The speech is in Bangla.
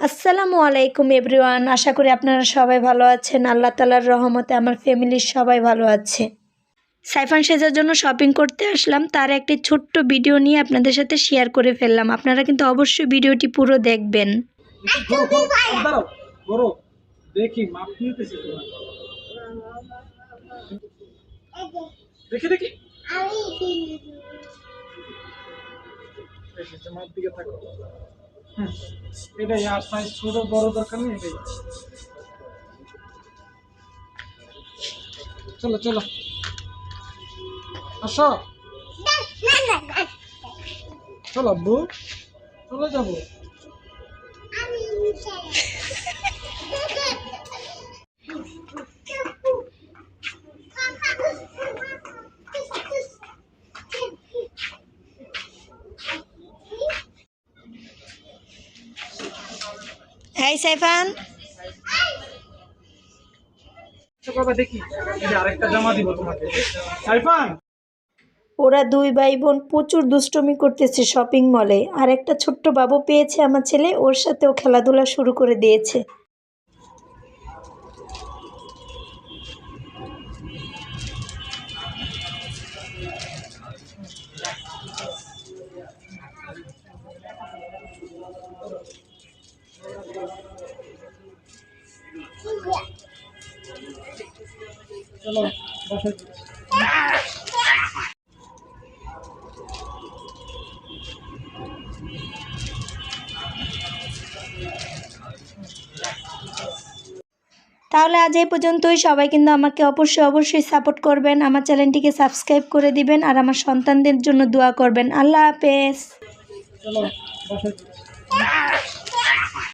আসসালামু আলাইকুম, এভরিওয়ান। আশা করি আপনারা সবাই ভালো আছেন। আল্লাহ তালার রহমতে আমার ফ্যামিলির সবাই ভালো আছে। সাইফান সেজার জন্য শপিং করতে আসলাম। তার একটি ছোট্ট ভিডিও নিয়ে আপনাদের সাথে শেয়ার করে ফেললাম। আপনারা কিন্তু অবশ্যই ভিডিওটি পুরো দেখবেন। দেখি দেখি। হুম, এটাই আর সাইজ ছোট বড় দরকার নেই এটাই। চলো চলো। আসো। চলো আব্বু চলে যাব। হ্যাঁ সাইফান দেখি আরেকটা জামা দিব তোমাকে। সাইফান! ওরা দুই ভাই বোন প্রচুর দুষ্টমি করতেছে শপিং মলে আর একটা ছোট্ট বাবু পেয়েছে আমার ছেলে ওর সাথেও খেলাধুলা শুরু করে দিয়েছে। চলো বসে। তাহলে আজ এই পর্যন্তই। সবাই কিন্তু আমাকে অবশ্যই অবশ্যই সাপোর্ট করবেন আমার চ্যানেলটিকে সাবস্ক্রাইব করে দিবেন আর আমার সন্তানদের জন্য দোয়া করবেন। আল্লাহ হাফেজ।